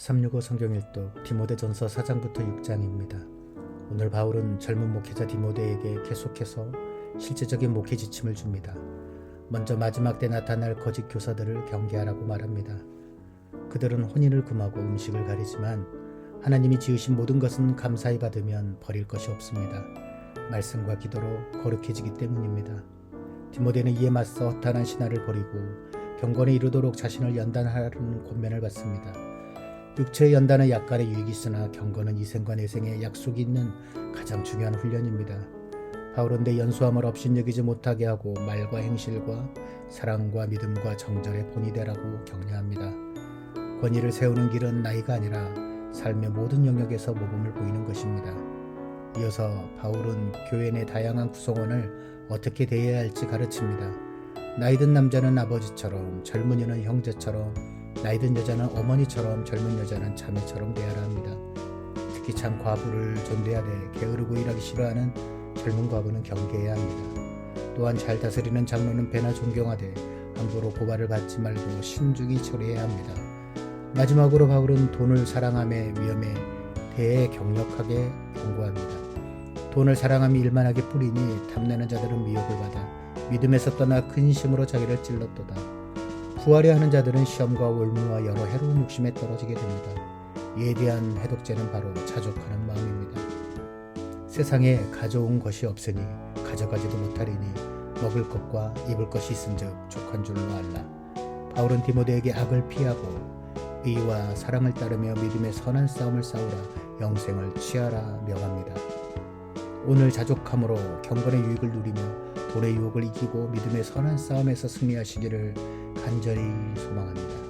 365 성경일독 디모데전서 4장부터 6장입니다. 오늘 바울은 젊은 목회자 디모데에게 계속해서 실제적인 목회 지침을 줍니다. 먼저 마지막 때 나타날 거짓 교사들을 경계하라고 말합니다. 그들은 혼인을 금하고 음식을 가리지만 하나님이 지으신 모든 것은 감사히 받으면 버릴 것이 없습니다. 말씀과 기도로 거룩해지기 때문입니다. 디모데는 이에 맞서 허탄한 신화를 버리고 경건에 이르도록 자신을 연단하라는 권면을 받습니다. 육체의 연단은 약간의 유익이 있으나 경건은 이생과 내생에 약속이 있는 가장 중요한 훈련입니다. 바울은 내 연수함을 업신여기지 못하게 하고 말과 행실과 사랑과 믿음과 정절의 본이 되라고 격려합니다. 권위를 세우는 길은 나이가 아니라 삶의 모든 영역에서 모범을 보이는 것입니다. 이어서 바울은 교회 내 다양한 구성원을 어떻게 대해야 할지 가르칩니다. 나이든 남자는 아버지처럼 젊은이는 형제처럼 나이든 여자는 어머니처럼 젊은 여자는 자매처럼 대하라 합니다. 특히 참 과부를 존대하되 게으르고 일하기 싫어하는 젊은 과부는 경계해야 합니다. 또한 잘 다스리는 장로는 배나 존경하되 함부로 고발을 받지 말고 신중히 처리해야 합니다. 마지막으로 바울은 돈을 사랑함의 위험에 대해 격력하게 경고합니다. 돈을 사랑함이 일만하게 뿌리니 탐내는 자들은 미혹을 받아 믿음에서 떠나 근심으로 자기를 찔렀도다. 부하려 하는 자들은 시험과 월무와 여러 해로운 욕심에 떨어지게 됩니다. 이에 대한 해독제는 바로 자족하는 마음입니다. 세상에 가져온 것이 없으니 가져가지도 못하리니 먹을 것과 입을 것이 있은즉 족한 줄로 알라. 바울은 디모데에게 악을 피하고 의와 사랑을 따르며 믿음의 선한 싸움을 싸우라 영생을 취하라 명합니다. 오늘 자족함으로 경건의 유익을 누리며 돈의 유혹을 이기고 믿음의 선한 싸움에서 승리하시기를 간절히 소망합니다.